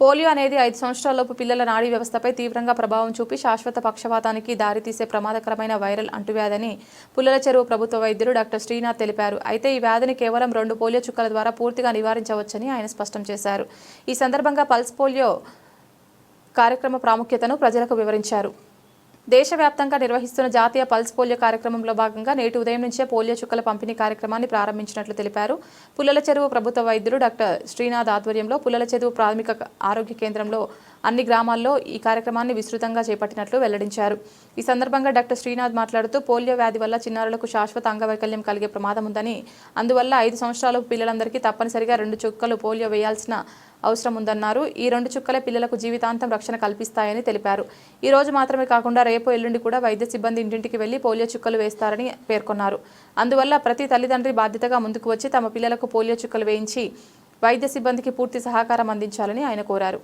Polio అనేది ఐదు సంవత్సరాలలోపు పిల్లల నాడీ వ్యవస్థపై తీవ్రంగా ప్రభావం చూపి శాశ్వత పక్షవాతానికి దారితీసే ప్రమాదకరమైన వైరల్ అంటువ్యాధని పుల్లల చెరువు ప్రభుత్వ వైద్యులు డాక్టర్ శ్రీనాథ్ తెలిపారు. అయితే ఈ వ్యాధిని కేవలం రెండు పోలియో చుక్కల ద్వారా పూర్తిగా నివారించవచ్చని ఆయన స్పష్టం చేశారు. ఈ సందర్భంగా పల్స్ పోలియో కార్యక్రమ ప్రాముఖ్యతను ప్రజలకు వివరించారు. దేశవ్యాప్తంగా నిర్వహిస్తున్న జాతీయ పల్స్ పోలియో కార్యక్రమంలో భాగంగా నేటి ఉదయం నుంచే పోలియో చుక్కల పంపిణీ కార్యక్రమాన్ని ప్రారంభించినట్లు తెలిపారు. పుల్లల చెరువు ప్రభుత్వ వైద్యులు డాక్టర్ శ్రీనాథ్ ఆధ్వర్యంలో పుల్లల చెరువు ప్రాథమిక ఆరోగ్య కేంద్రంలో అన్ని గ్రామాల్లో ఈ కార్యక్రమాన్ని విస్తృతంగా చేపట్టినట్లు వెల్లడించారు. ఈ సందర్భంగా డాక్టర్ శ్రీనాథ్ మాట్లాడుతూ పోలియో వ్యాధి వల్ల చిన్నారులకు శాశ్వత అంగవైకల్యం కలిగే ప్రమాదం ఉందని అందువల్ల ఐదు సంవత్సరాల పిల్లలందరికీ తప్పనిసరిగా రెండు చుక్కలు పోలియో వేయాల్సిన అవసరం ఉందన్నారు. ఈ రెండు చుక్కలే పిల్లలకు జీవితాంతం రక్షణ కల్పిస్తాయని తెలిపారు. ఈ రోజు మాత్రమే కాకుండా రేపు ఎల్లుండి కూడా వైద్య సిబ్బంది ఇంటింటికి వెళ్ళి పోలియో చుక్కలు వేస్తారని పేర్కొన్నారు. అందువల్ల ప్రతి తల్లిదండ్రి బాధ్యతగా ముందుకు వచ్చి తమ పిల్లలకు పోలియో చుక్కలు వేయించి వైద్య సిబ్బందికి పూర్తి సహకారం అందించాలని ఆయన కోరారు.